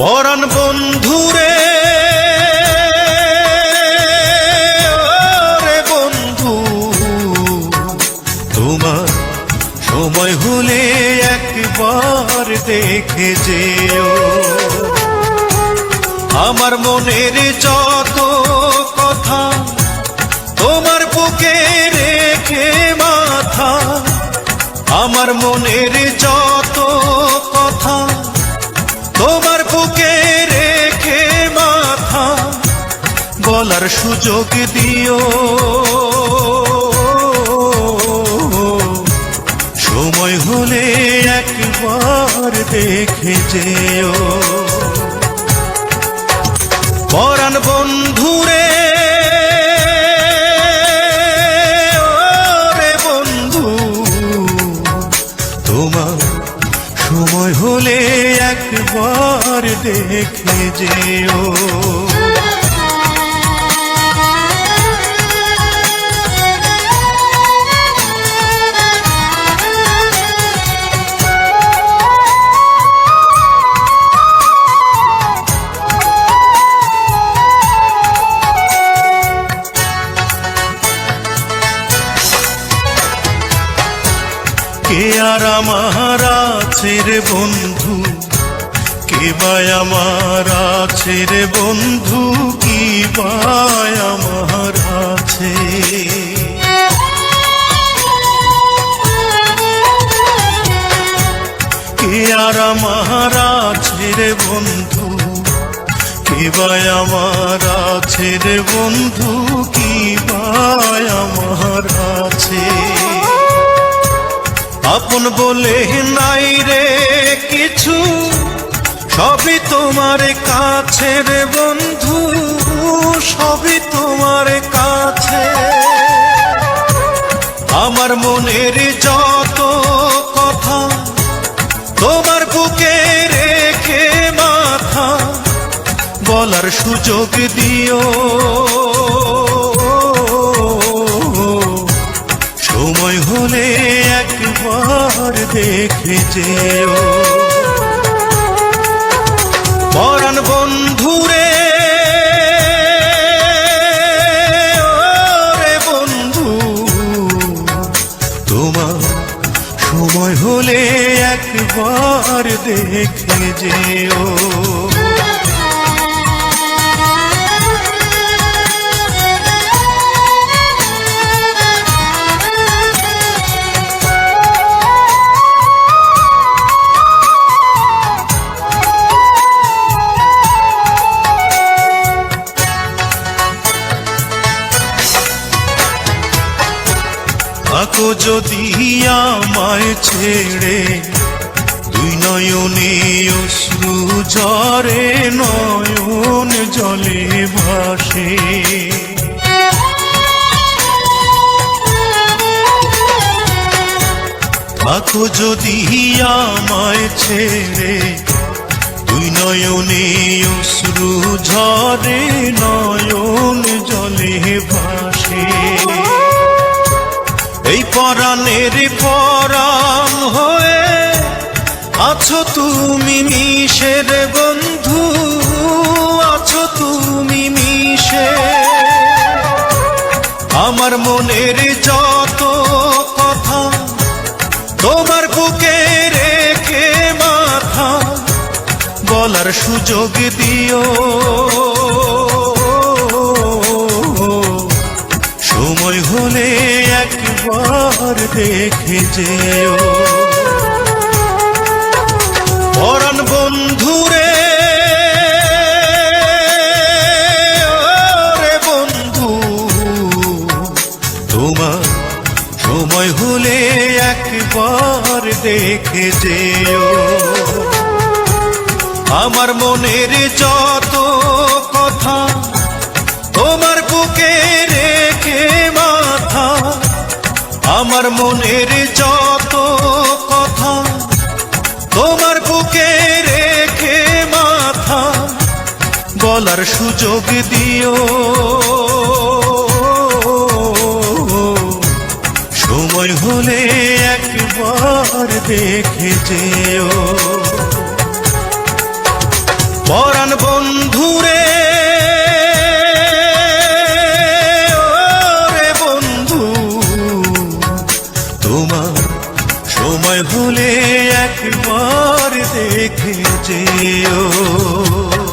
পরাণ বন্ধুরে রে বন্ধু, তোমার সময় হলে একবার দেখে যেও। আমার মনের যত কথা তোমার বুকে রেখে মাথা, আমার মনের যত বলার সুযোগ দিও। সময় হলে একবার দেখে যেও। পরাণ বন্ধুরে বন্ধু, তোমার সময় হলে একবার দেখে যেও। কে আর আমার আছে রে বন্ধু? কে বাই আমার আছে রে বন্ধু? কি বাই আমার আছে? কে আর আমার আছে রে বন্ধু? কে বাই আমার আছে রে বন্ধু? কি বাই আমার আছে? আপন বলে নাই রে কিছু, সবই তোমার কাছে রে বন্ধু, সবই তোমার কাছে। আমার মনের যত কথা, তোমার বুকে রেখে মাথা, বলার সুযোগ দিও। একবার দেখে যেও পরাণ বন্ধুরে রে বন্ধু তোমার সময় হলে একবার দেখে যেও যদি আমায় ছেড়ে, দুই নয়নে অশ্রু ঝরে, নয়ন জলে ভাসে। থাকো যদি আমায় ছেড়ে, দুই নয়নে অশ্রু ঝরে, নয়ন জলে ভাসে। পরাণের পরাণ হয়ে আছো তুমি মিশের বন্ধু, আছো তুমি মিশে। আমার মনের যত কথা তোমার বুকে রেখে মাথা বলার সুযোগ দিও। একবার দেখে যেও। পরাণ বন্ধুরে রে বন্ধু, তোমার সময় হলে একবার দেখে যেও। আমার মনের যত কথা তোমার বুকে আমার মনের যত কথা, তোমার বুকে রেখে মাথা বলার সুযোগ দিও। সময় হলে একবার দেখে যেও। পরাণ বন্ধুরে সময় হলে একবার দেখে যেও